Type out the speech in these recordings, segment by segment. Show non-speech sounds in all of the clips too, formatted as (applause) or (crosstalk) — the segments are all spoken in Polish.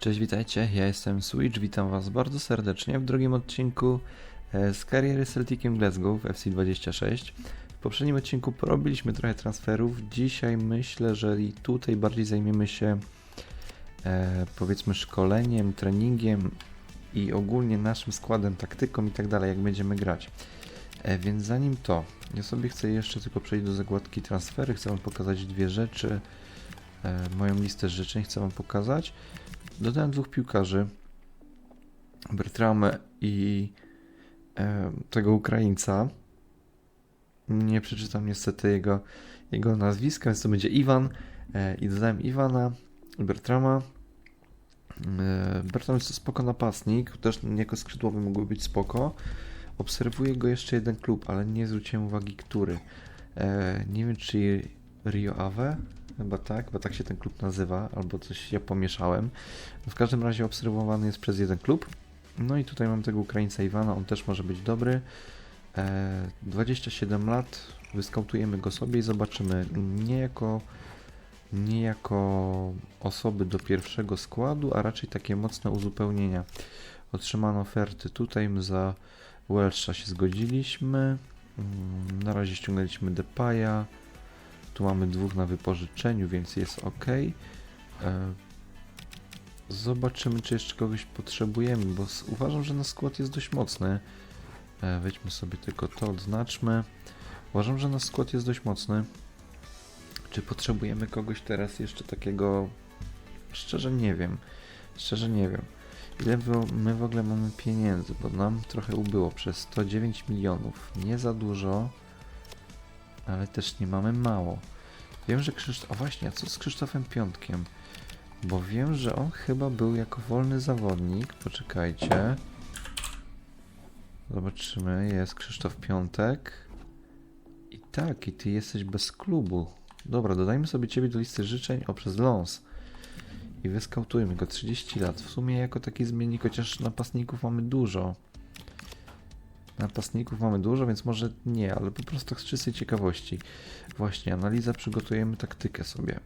Cześć, witajcie, ja jestem Switch, witam was bardzo serdecznie w drugim odcinku e, z kariery Celticiem Glasgow w FC26. W poprzednim odcinku porobiliśmy trochę transferów, dzisiaj myślę, że tutaj bardziej zajmiemy się e, powiedzmy szkoleniem, treningiem i ogólnie naszym składem, taktyką i tak dalej, jak będziemy grać. E, więc zanim to, ja sobie chcę jeszcze tylko przejść do zakładki transfery, chcę wam pokazać dwie rzeczy, e, moją listę życzeń chcę wam pokazać. Dodałem dwóch piłkarzy, Bertramę i e, tego Ukraińca. Nie przeczytam niestety jego, jego nazwiska, więc to będzie Iwan. E, I dodałem Iwana, Bertrama. E, Bertram jest to spoko napastnik, też jako skrzydłowy mógłby być spoko. Obserwuję go jeszcze jeden klub, ale nie zwróciłem uwagi, który. E, nie wiem, czy Rio Ave? Chyba tak, chyba tak się ten klub nazywa, albo coś ja pomieszałem. W każdym razie obserwowany jest przez jeden klub. No i tutaj mam tego Ukraińca Iwana, on też może być dobry. E, 27 lat, wyskautujemy go sobie i zobaczymy. Nie jako, nie jako osoby do pierwszego składu, a raczej takie mocne uzupełnienia. Otrzymano oferty tutaj, za Welsha się zgodziliśmy. Mm, Na razie ściągnęliśmy Depaya. Tu mamy dwóch na wypożyczeniu, więc jest ok. E, Zobaczymy, czy jeszcze kogoś potrzebujemy, bo uważam, że nasz skład jest dość mocny. E, Weźmy sobie tylko to, odznaczmy. Uważam, że nasz skład jest dość mocny. Czy potrzebujemy kogoś teraz jeszcze takiego? Szczerze nie wiem. Szczerze nie wiem. Ile my w ogóle mamy pieniędzy, bo nam trochę ubyło przez 109 milionów. Nie za dużo, ale też nie mamy mało. Wiem, że Krzysztof... A właśnie, a co z Krzysztofem Piątkiem? Bo wiem, że on chyba był jako wolny zawodnik. Poczekajcie. Zobaczymy. Jest Krzysztof Piątek. I tak, i ty jesteś bez klubu. Dobra, dodajmy sobie ciebie do listy życzeń o przez Lons. I wyskautujmy go 30 lat. W sumie jako taki zmiennik, chociaż napastników mamy dużo. Napastników mamy dużo, więc może nie, ale po prostu z czystej ciekawości. Właśnie, analiza, przygotujemy taktykę sobie.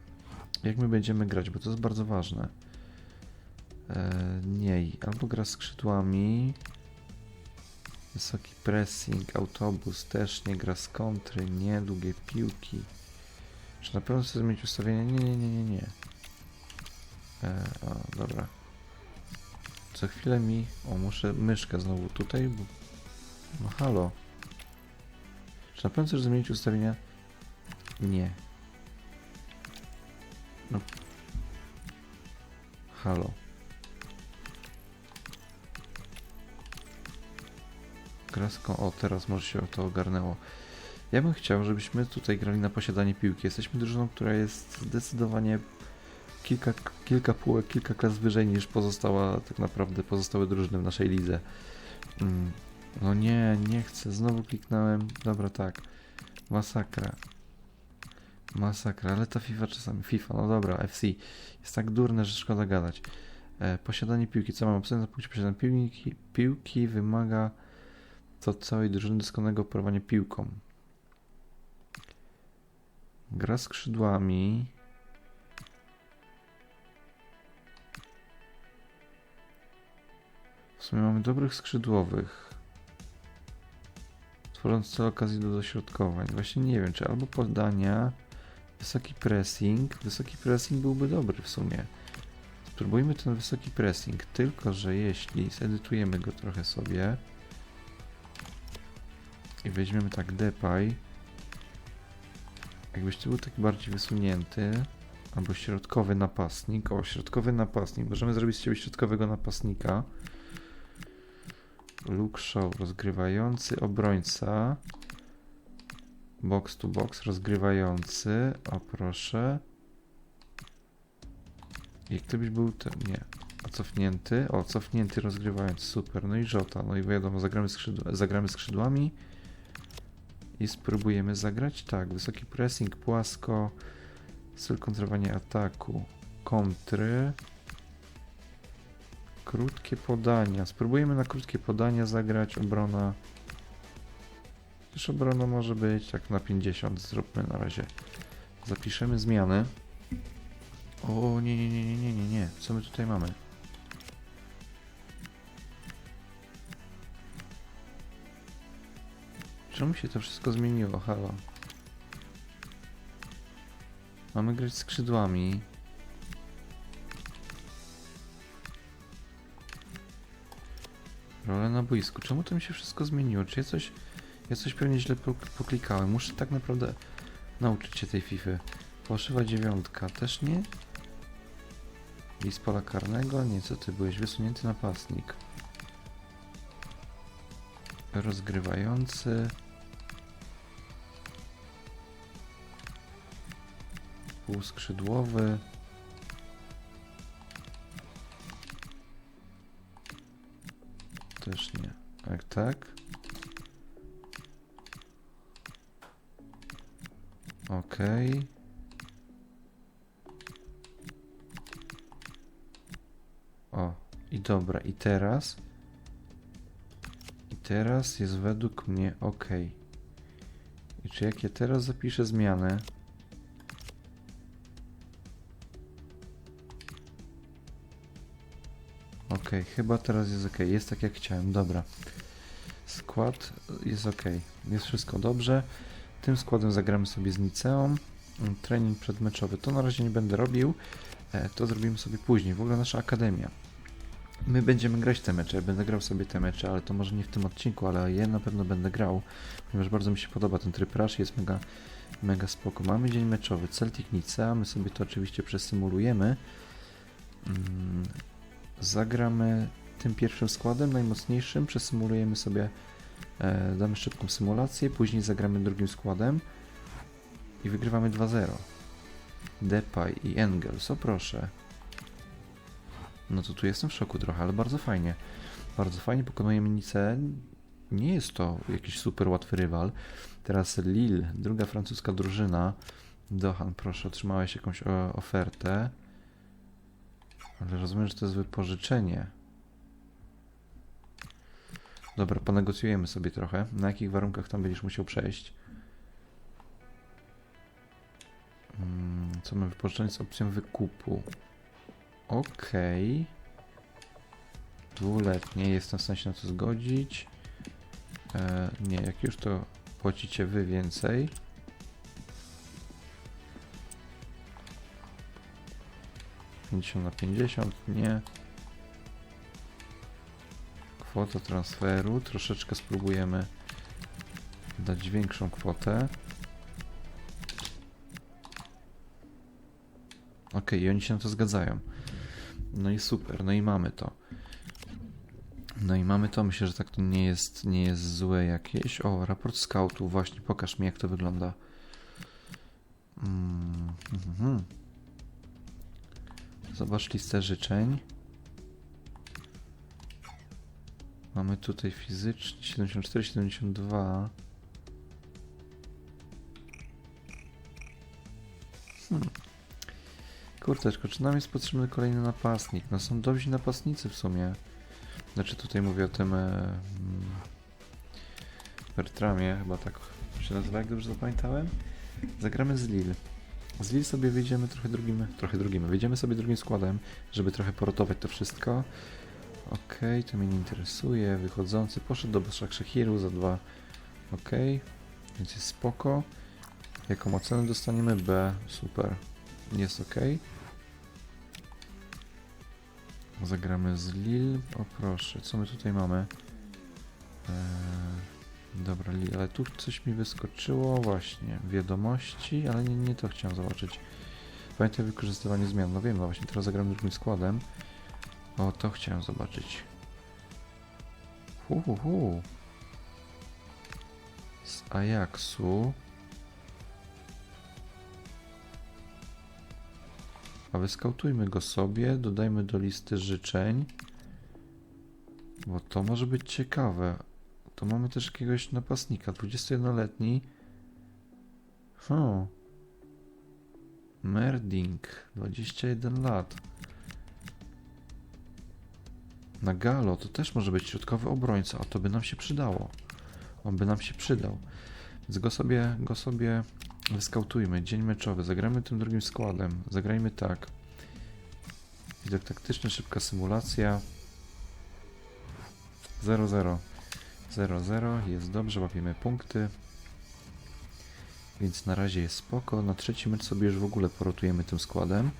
Jak my będziemy grać, bo to jest bardzo ważne. E, nie, albo gra skrzydłami. Wysoki pressing, autobus też nie gra z kontry, nie, długie piłki. Czy na pewno chcę zmienić ustawienie? Nie, nie, nie, nie, nie. E, o, dobra. Co chwilę mi... O, muszę myszkę znowu tutaj, bo... No halo. Czy na pewno chcesz zmienić ustawienia? Nie. No. Halo. Graską, o teraz może się to ogarnęło. Ja bym chciał, żebyśmy tutaj grali na posiadanie piłki. Jesteśmy drużyną, która jest zdecydowanie kilka, kilka półek, kilka klas wyżej niż pozostała, tak naprawdę pozostałe drużyny w naszej lidze. Mm. No nie, nie chcę, znowu kliknąłem. Dobra, tak. Masakra. Masakra, ale ta FIFA czasami. FIFA, no dobra, FC. Jest tak durne, że szkoda gadać. E, posiadanie piłki. Co mam opisane na punkcie posiadania piłki? Piłki wymaga to całej drużyny doskonałego operowania piłką. Gra skrzydłami. W sumie mamy dobrych skrzydłowych. Tworząc cel okazji do dośrodkowań. Właśnie nie wiem, czy albo podania, wysoki pressing. Wysoki pressing byłby dobry w sumie. Spróbujmy ten wysoki pressing, tylko że jeśli zedytujemy go trochę sobie i weźmiemy tak Depay, jakbyś tu był taki bardziej wysunięty, albo środkowy napastnik, o środkowy napastnik, możemy zrobić z ciebie środkowego napastnika. Luke Shaw, rozgrywający obrońca. Box to box, rozgrywający. O proszę. Jak to byś był ten. Nie. A cofnięty? O, cofnięty, rozgrywający. Super. No i Żota. No i wiadomo, zagramy, zagramy skrzydłami. I spróbujemy zagrać. Tak, wysoki pressing, płasko. Styl kontrolowania ataku. Kontry. Krótkie podania. Spróbujemy na krótkie podania zagrać. Obrona... Też obrona może być tak na 50. Zróbmy na razie. Zapiszemy zmiany. O nie, nie, nie, nie, nie, nie, nie. Co my tutaj mamy? Czemu się to wszystko zmieniło? Halo. Mamy grać skrzydłami. Na boisku. Czemu to mi się wszystko zmieniło? Czy ja coś... Ja coś pewnie źle pok- poklikałem. Muszę tak naprawdę nauczyć się tej FIFA. Fałszywa dziewiątka. Też nie? I z pola karnego? Nie, co ty byłeś? Wysunięty napastnik. Rozgrywający. Półskrzydłowy. Też Tak. Okej. O, i dobra, i teraz. I teraz jest według mnie ok. I czy jak ja teraz zapiszę zmianę? Ok, chyba teraz jest ok. Jest tak jak chciałem, dobra. Skład jest ok. Jest wszystko dobrze. Tym składem zagramy sobie z Niceą. Trening przedmeczowy to na razie nie będę robił. E, To zrobimy sobie później. W ogóle nasza akademia. My będziemy grać te mecze. Będę grał sobie te mecze, ale to może nie w tym odcinku, ale ja na pewno będę grał, ponieważ bardzo mi się podoba ten tryb Rush, jest mega, mega spoko. Mamy dzień meczowy, Celtic Nicea, my sobie to oczywiście przesymulujemy. Mm, Zagramy tym pierwszym składem, najmocniejszym, przesymulujemy sobie, damy szybką symulację, później zagramy drugim składem i wygrywamy 2-0. Depay i Engels, o proszę. No to tu jestem w szoku trochę, ale bardzo fajnie. Bardzo fajnie pokonujemy Nice. Nie jest to jakiś super łatwy rywal. Teraz Lille, druga francuska drużyna. Dohan, proszę, otrzymałeś jakąś ofertę. Ale rozumiem, że to jest wypożyczenie. Dobra, ponegocjujemy sobie trochę. Na jakich warunkach tam będziesz musiał przejść? Mm, Co mamy wypożyczenie z opcją wykupu? Okej. Dwuletnie, jestem w stanie na to zgodzić. E, nie, jak już to płacicie wy więcej. Pięćdziesiąt na 50, nie. Kwota transferu, troszeczkę spróbujemy dać większą kwotę. Okej, i oni się na to zgadzają. No i super, no i mamy to. No i mamy to, myślę, że tak to nie jest, nie jest złe jakieś. O, raport scoutu, właśnie, pokaż mi jak to wygląda. Mm, mhm. Zobacz listę życzeń. Mamy tutaj fizycznie 74, 72. Hmm. Kurteczko, czy nam jest potrzebny kolejny napastnik? No są dobrzy napastnicy w sumie. Znaczy tutaj mówię o tym e, mm, Bertramie, chyba tak się nazywa, jak dobrze zapamiętałem. Zagramy z Lille. Z Lille sobie wyjdziemy trochę drugim, trochę drugim, wyjdziemy sobie drugim składem, żeby trochę porotować to wszystko. Okej, to mnie nie interesuje. Wychodzący poszedł do Bashakshehiru za dwa. Okej, więc jest spoko. Jaką ocenę dostaniemy? B. Super. Jest ok. Zagramy z Lille. O proszę, co my tutaj mamy? Eee, dobra, Lille, ale tu coś mi wyskoczyło. Właśnie, wiadomości, ale nie, nie to chciałem zobaczyć. Pamiętaj wykorzystywanie zmian. No wiem, no właśnie teraz zagram drugim składem. O, to chciałem zobaczyć. Hu, hu, hu. Z Ajaxu. A wyskautujmy go sobie, dodajmy do listy życzeń. Bo to może być ciekawe. To mamy też jakiegoś napastnika, 21-letni. Hmm. Merding, 21 lat. Na Galo to też może być środkowy obrońca, a to by nam się przydało. On by nam się przydał. Więc go sobie, go sobie wyskautujmy. Dzień meczowy. Zagramy tym drugim składem. Zagrajmy tak. Widok taktyczny, szybka symulacja. 0-0. 0-0, jest dobrze, łapiemy punkty. Więc na razie jest spoko. Na trzeci mecz sobie już w ogóle porotujemy tym składem.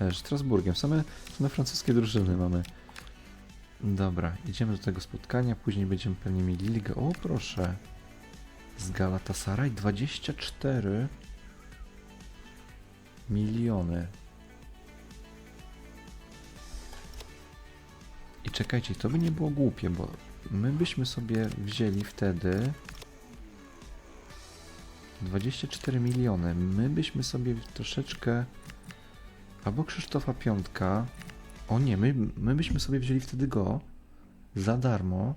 E, Strasburgiem. Same, same francuskie drużyny mamy. Dobra, idziemy do tego spotkania. Później będziemy pewnie mieli ligę. O, proszę. Z Galatasaray 24 miliony. I czekajcie, to by nie było głupie, bo my byśmy sobie wzięli wtedy 24 miliony. My byśmy sobie troszeczkę. Albo Krzysztofa Piątka. O nie, my, my byśmy sobie wzięli wtedy go za darmo.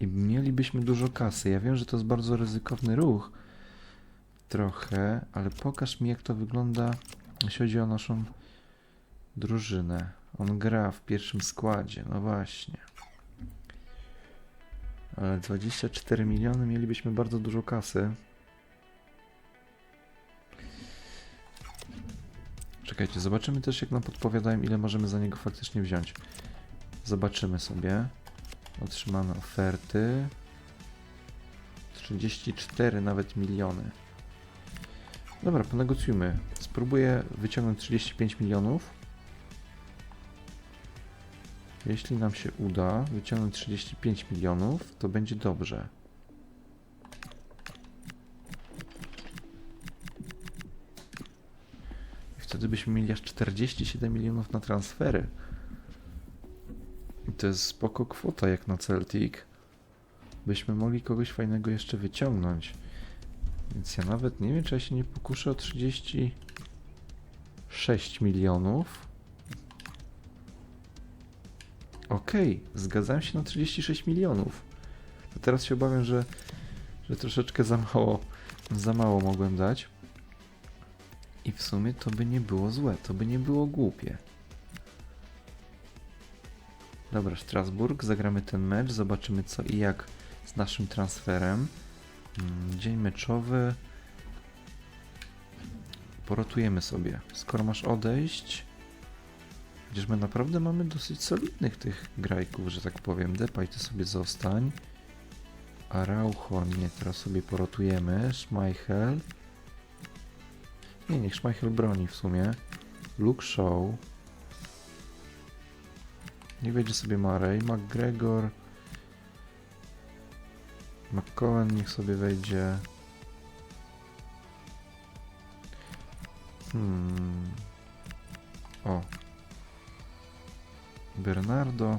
I mielibyśmy dużo kasy. Ja wiem, że to jest bardzo ryzykowny ruch. Trochę, ale pokaż mi, jak to wygląda, jeśli chodzi o naszą drużynę. On gra w pierwszym składzie, no właśnie. Ale 24 miliony mielibyśmy bardzo dużo kasy. Czekajcie, zobaczymy też jak nam podpowiadają ile możemy za niego faktycznie wziąć. Zobaczymy sobie. Otrzymane oferty. 34 nawet miliony. Dobra, ponegocjujmy. Spróbuję wyciągnąć 35 milionów. Jeśli nam się uda wyciągnąć 35 milionów, to będzie dobrze. Wtedy byśmy mieli aż 47 milionów na transfery. I to jest spoko kwota jak na Celtic. Byśmy mogli kogoś fajnego jeszcze wyciągnąć. Więc ja nawet nie wiem, czy ja się nie pokuszę o 36 milionów. Okej, zgadzałem się na 36 milionów. A teraz się obawiam, że, że troszeczkę za mało, za mało mogłem dać. I w sumie to by nie było złe, to by nie było głupie. Dobra, Strasburg, zagramy ten mecz, zobaczymy co i jak z naszym transferem. Mm, Dzień meczowy. Porotujemy sobie. Skoro masz odejść, Chociaż my naprawdę mamy dosyć solidnych tych grajków, że tak powiem. Depay ty sobie zostań. Araujo, nie, teraz sobie porotujemy. Schmeichel. Nie, niech Schmeichel broni w sumie. Luke Shaw. Nie wejdzie sobie Marej. McGregor. McCohen niech sobie wejdzie. Hmm. O, Bernardo.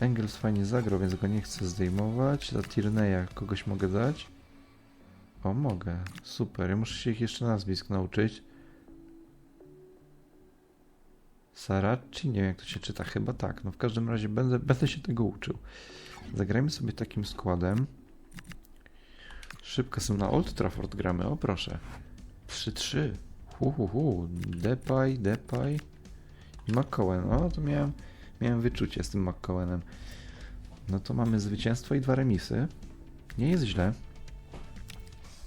Engels fajnie zagrał, więc go nie chcę zdejmować. Za Tierney'a kogoś mogę dać? O, mogę. Super. Ja muszę się ich jeszcze nazwisk nauczyć. Saracchi? Nie wiem, jak to się czyta. Chyba tak. No w każdym razie będę, będę się tego uczył. Zagrajmy sobie takim składem. Szybko są na Old Trafford gramy. O, proszę. 3-3. Hu, hu, hu. Depay, Depay. I McCowen. O, to miałem, miałem wyczucie z tym McCowenem. No to mamy zwycięstwo i dwa remisy. Nie jest źle.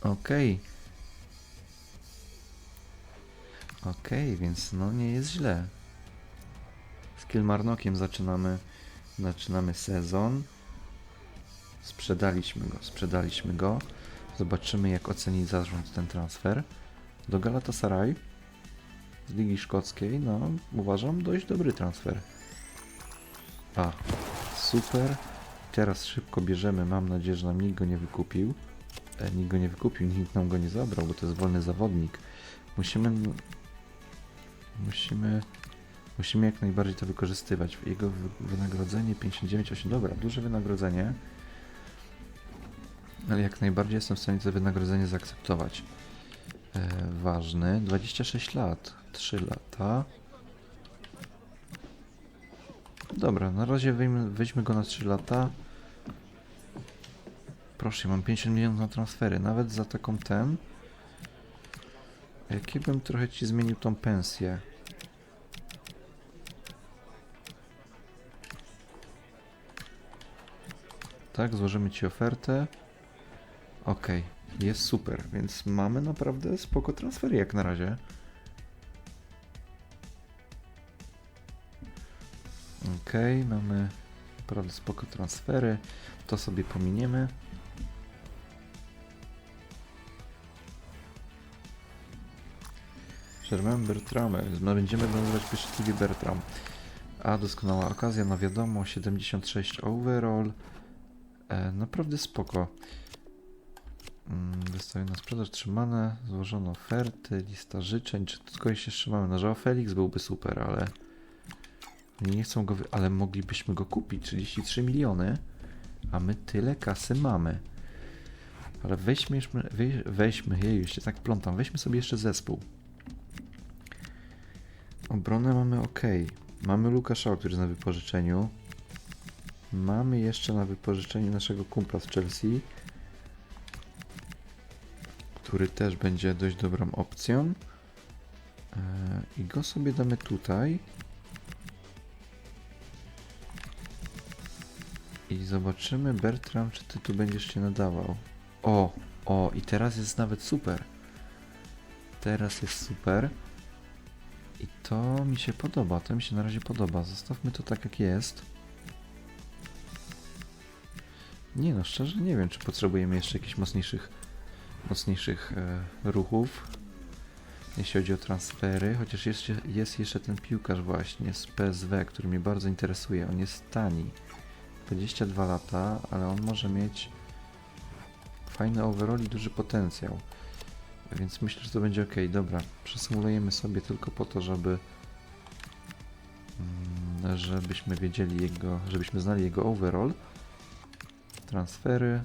Okej. Okej, więc no nie jest źle. Z Kilmarnockiem zaczynamy, zaczynamy sezon. Sprzedaliśmy go, sprzedaliśmy go. Zobaczymy jak oceni zarząd ten transfer. Do Galatasaray z Ligi Szkockiej, no uważam dość dobry transfer. A, super. Teraz szybko bierzemy, mam nadzieję, że nam nikt go nie wykupił. E, nikt go nie wykupił, nikt nam go nie zabrał, bo to jest wolny zawodnik. Musimy... Musimy... Musimy jak najbardziej to wykorzystywać. Jego wy- wynagrodzenie 59,8. Dobra, duże wynagrodzenie. Ale jak najbardziej jestem w stanie to wynagrodzenie zaakceptować. E, ważny. 26 lat. 3 lata. Dobra, na razie weźmy, weźmy go na 3 lata. Proszę, mam 50 milionów na transfery. Nawet za taką ten. Jakie bym trochę ci zmienił tą pensję? Tak, złożymy ci ofertę. Okej, jest super, więc mamy naprawdę spoko transfery jak na razie. Okej, mamy naprawdę spoko transfery. To sobie pominiemy. Germain Bertrame. No, Będziemy nazywać pieszczotliwie Bertram. A doskonała okazja, no wiadomo, 76 overall. E, naprawdę spoko. Mm, Wystawiona na sprzedaż, trzymane, złożono oferty, lista życzeń. Czy kogoś jeszcze mamy? No, że Felix byłby super, ale nie chcą go, ale moglibyśmy go kupić. 33 miliony, a my tyle kasy mamy. Ale weźmy, weź, weźmy, jej, już się tak plątam, weźmy sobie jeszcze zespół. Obronę mamy ok. Mamy Lukasza, który jest na wypożyczeniu. Mamy jeszcze na wypożyczeniu naszego kumpla z Chelsea, który też będzie dość dobrą opcją. Eee, I go sobie damy tutaj. I zobaczymy, Bertram, czy ty tu będziesz się nadawał. O, o, i teraz jest nawet super. Teraz jest super. I to mi się podoba, to mi się na razie podoba. Zostawmy to tak jak jest. Nie no, szczerze nie wiem, czy potrzebujemy jeszcze jakichś mocniejszych, mocniejszych e, ruchów. Jeśli chodzi o transfery, chociaż jest, jest jeszcze ten piłkarz właśnie z PSW, który mnie bardzo interesuje. On jest tani. 22 lata, ale on może mieć fajny overall i duży potencjał. Więc myślę, że to będzie ok. Dobra, przesymulujemy sobie tylko po to, żeby mm, żebyśmy wiedzieli jego, żebyśmy znali jego overall. Transfery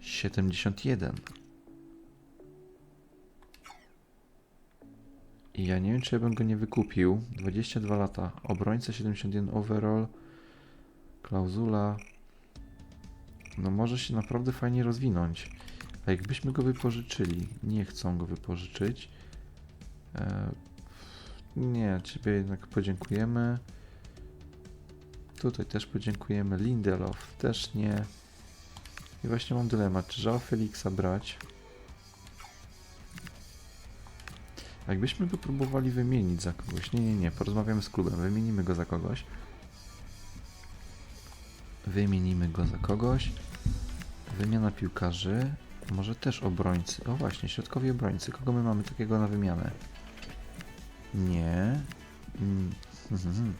71. I ja nie wiem, czy ja bym go nie wykupił. 22 lata. Obrońca 71 overall. Klauzula. No może się naprawdę fajnie rozwinąć. A jakbyśmy go wypożyczyli, nie chcą go wypożyczyć. E, nie, ciebie jednak podziękujemy. Tutaj też podziękujemy. Lindelof też nie. I właśnie mam dylemat, czy Żao Felixa brać? Jakbyśmy go próbowali wymienić za kogoś. Nie, nie, nie, porozmawiamy z klubem. Wymienimy go za kogoś. Wymienimy go za kogoś. Wymiana piłkarzy. Może też obrońcy. O właśnie, środkowi obrońcy. Kogo my mamy takiego na wymianę? Nie. Mm, (laughs) mhm.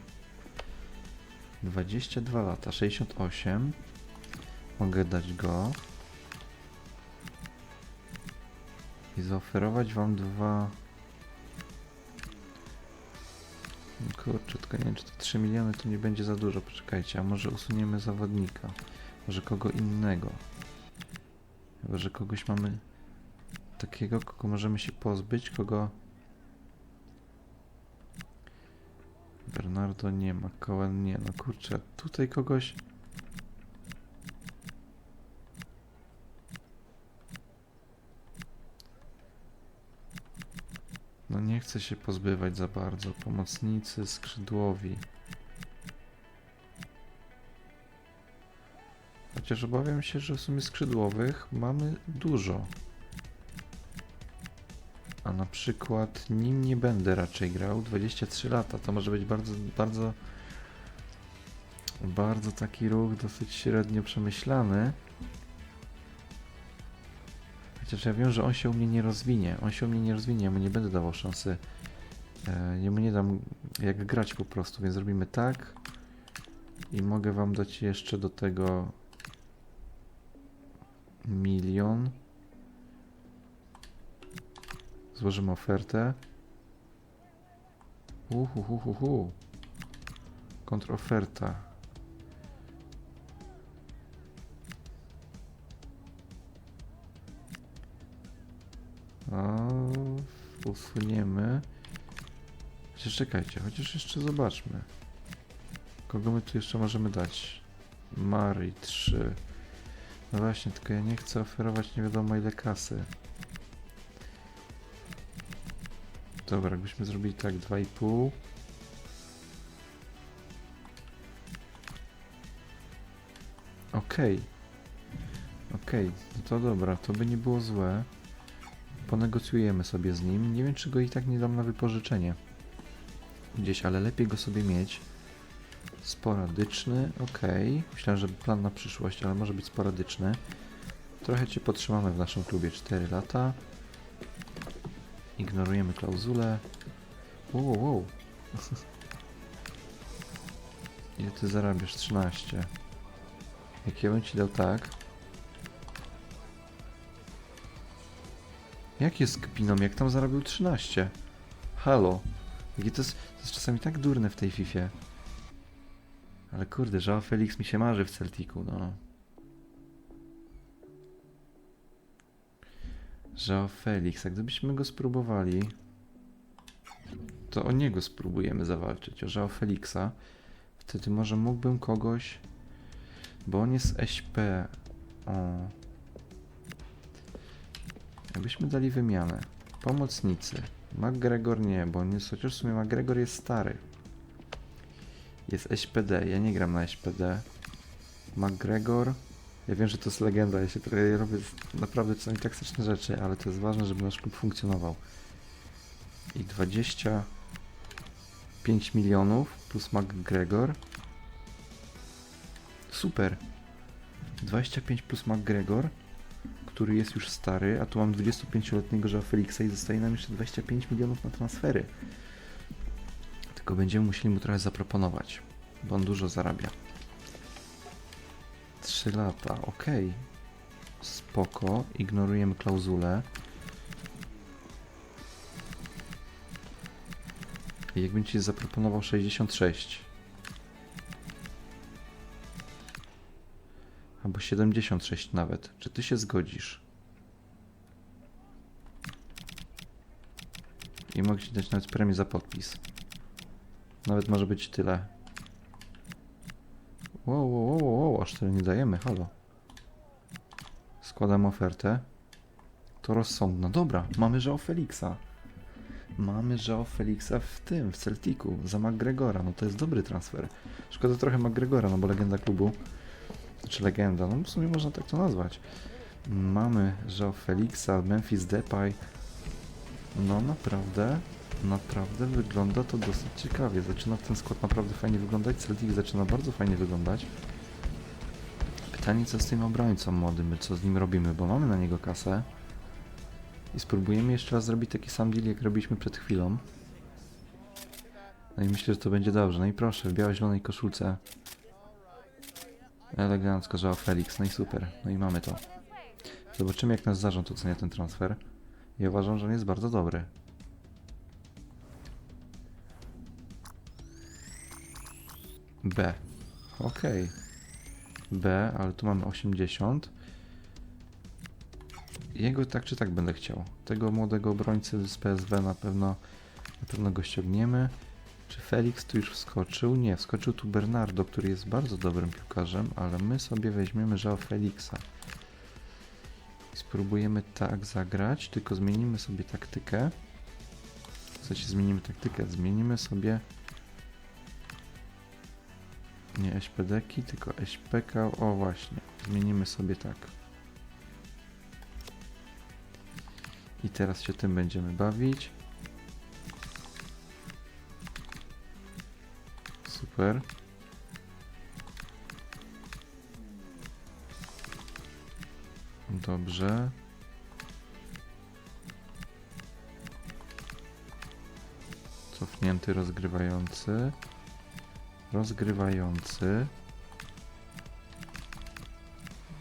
22 lata, 68. Mogę dać go. I zaoferować wam dwa. Kurczę, tylko nie wiem, czy to 3 miliony to nie będzie za dużo. Poczekajcie, a może usuniemy zawodnika? Może kogo innego? Chyba, że kogoś mamy takiego, kogo możemy się pozbyć, kogo... Bernardo nie ma, Cohen nie, no kurczę, tutaj kogoś... No nie chcę się pozbywać za bardzo, pomocnicy, skrzydłowi. Chociaż obawiam się, że w sumie skrzydłowych mamy dużo. A na przykład nim nie będę raczej grał. 23 lata to może być bardzo, bardzo, bardzo taki ruch dosyć średnio przemyślany. Chociaż ja wiem, że on się u mnie nie rozwinie. On się u mnie nie rozwinie, ja mu nie będę dawał szansy. E, ja mu nie dam jak grać po prostu, więc zrobimy tak. I mogę wam dać jeszcze do tego milion. Złożymy ofertę. Uhuhuhuhu. Kontroferta. A, usuniemy. Chociaż czekajcie, chociaż jeszcze zobaczmy. Kogo my tu jeszcze możemy dać? Mari 3. No właśnie, tylko ja nie chcę oferować nie wiadomo ile kasy. Dobra, jakbyśmy zrobili tak 2,5. Okej. Okej, no to dobra, to by nie było złe. Ponegocjujemy sobie z nim. Nie wiem, czy go i tak nie dam na wypożyczenie. Gdzieś, ale lepiej go sobie mieć. Sporadyczny, okej. Myślałem, że plan na przyszłość, ale może być sporadyczny. Trochę Cię podtrzymamy w naszym klubie 4 lata. Ignorujemy klauzulę. Wow, wow. (laughs) Ile Ty zarabiasz? 13. Jak ja bym Ci dał tak... Jak jest kpiną? Jak tam zarobił 13? Halo. Jakie to jest, to jest czasami tak durne w tej Fifie. Ale kurde, Joao Felix mi się marzy w Celticu, no. Joao Felix, a gdybyśmy go spróbowali, to o niego spróbujemy zawalczyć, o Joao Felixa. Wtedy może mógłbym kogoś, bo on jest SP. O. Jakbyśmy dali wymianę. Pomocnicy. McGregor nie, bo on jest, chociaż w sumie McGregor jest stary. Jest SPD, ja nie gram na SPD. McGregor. Ja wiem, że to jest legenda, ja się ja robię naprawdę czasami taktyczne rzeczy, ale to jest ważne, żeby nasz klub funkcjonował. I 25 milionów plus McGregor. Super. 25 plus McGregor, który jest już stary, a tu mam 25-letniego Joao Felixa i zostaje nam jeszcze 25 milionów na transfery. Tylko będziemy musieli mu trochę zaproponować, bo on dużo zarabia. 3 lata, ok. Spoko, ignorujemy klauzulę. Jakbym ci zaproponował 66. Albo 76 nawet. Czy ty się zgodzisz? I mogę ci dać nawet premię za podpis. Nawet może być tyle. Wow, wow, wow, wow, aż tyle nie dajemy, halo. Składam ofertę. To rozsądna. Dobra, mamy Joao Felixa. Mamy Joao Felixa w tym, w Celticu, za McGregora. No to jest dobry transfer. Szkoda trochę McGregora, no bo legenda klubu. Czy legenda, no w sumie można tak to nazwać. Mamy Joao Felixa, Memphis Depay. No naprawdę, naprawdę wygląda to dosyć ciekawie. Zaczyna ten skład naprawdę fajnie wyglądać. Celtic zaczyna bardzo fajnie wyglądać. Pytanie co z tym obrońcą młodym, co z nim robimy, bo mamy na niego kasę. I spróbujemy jeszcze raz zrobić taki sam deal, jak robiliśmy przed chwilą. No i myślę, że to będzie dobrze. No i proszę, w biało-zielonej koszulce. Elegancko, Joao Felix, no i super. No i mamy to. Zobaczymy, jak nasz zarząd ocenia ten transfer. Ja uważam, że on jest bardzo dobry. B. Okej. B, ale tu mamy 80. Jego tak czy tak będę chciał. Tego młodego obrońcy z PSW na pewno, na pewno go ściągniemy. Czy Felix tu już wskoczył? Nie, wskoczył tu Bernardo, który jest bardzo dobrym piłkarzem, ale my sobie weźmiemy Joao Felixa. I spróbujemy tak zagrać, tylko zmienimy sobie taktykę. W sensie zmienimy taktykę, zmienimy sobie nie SPD-ki, tylko SPK. O właśnie, zmienimy sobie tak. I teraz się tym będziemy bawić. Super. Dobrze. Cofnięty rozgrywający. Rozgrywający.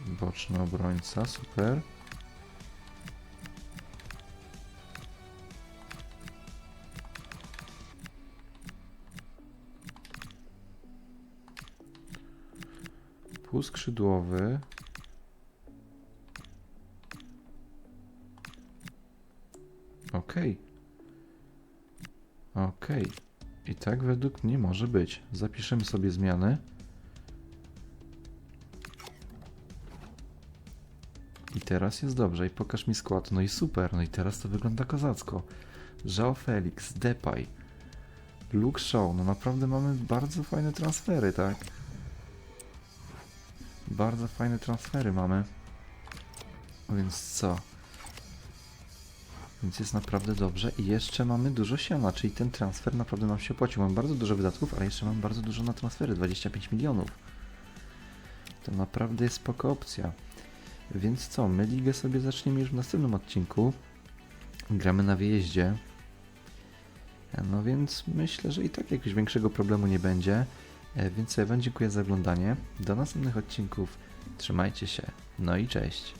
Boczny obrońca, super. Półskrzydłowy. Okej. Okej. I tak według mnie może być. Zapiszemy sobie zmiany. I teraz jest dobrze. I pokaż mi skład. No i super. No i teraz to wygląda kozacko. Joao Felix, Depay, Luke Shaw. No naprawdę mamy bardzo fajne transfery, tak? Bardzo fajne transfery mamy. Więc co? Więc jest naprawdę dobrze i jeszcze mamy dużo siana, czyli ten transfer naprawdę nam się opłacił. Mam bardzo dużo wydatków, ale jeszcze mam bardzo dużo na transfery, 25 milionów. To naprawdę jest spoko opcja. Więc co, my ligę sobie zaczniemy już w następnym odcinku. Gramy na wyjeździe. No więc myślę, że i tak jakiegoś większego problemu nie będzie. E, Więc ja Wam dziękuję za oglądanie. Do następnych odcinków. Trzymajcie się. No i cześć.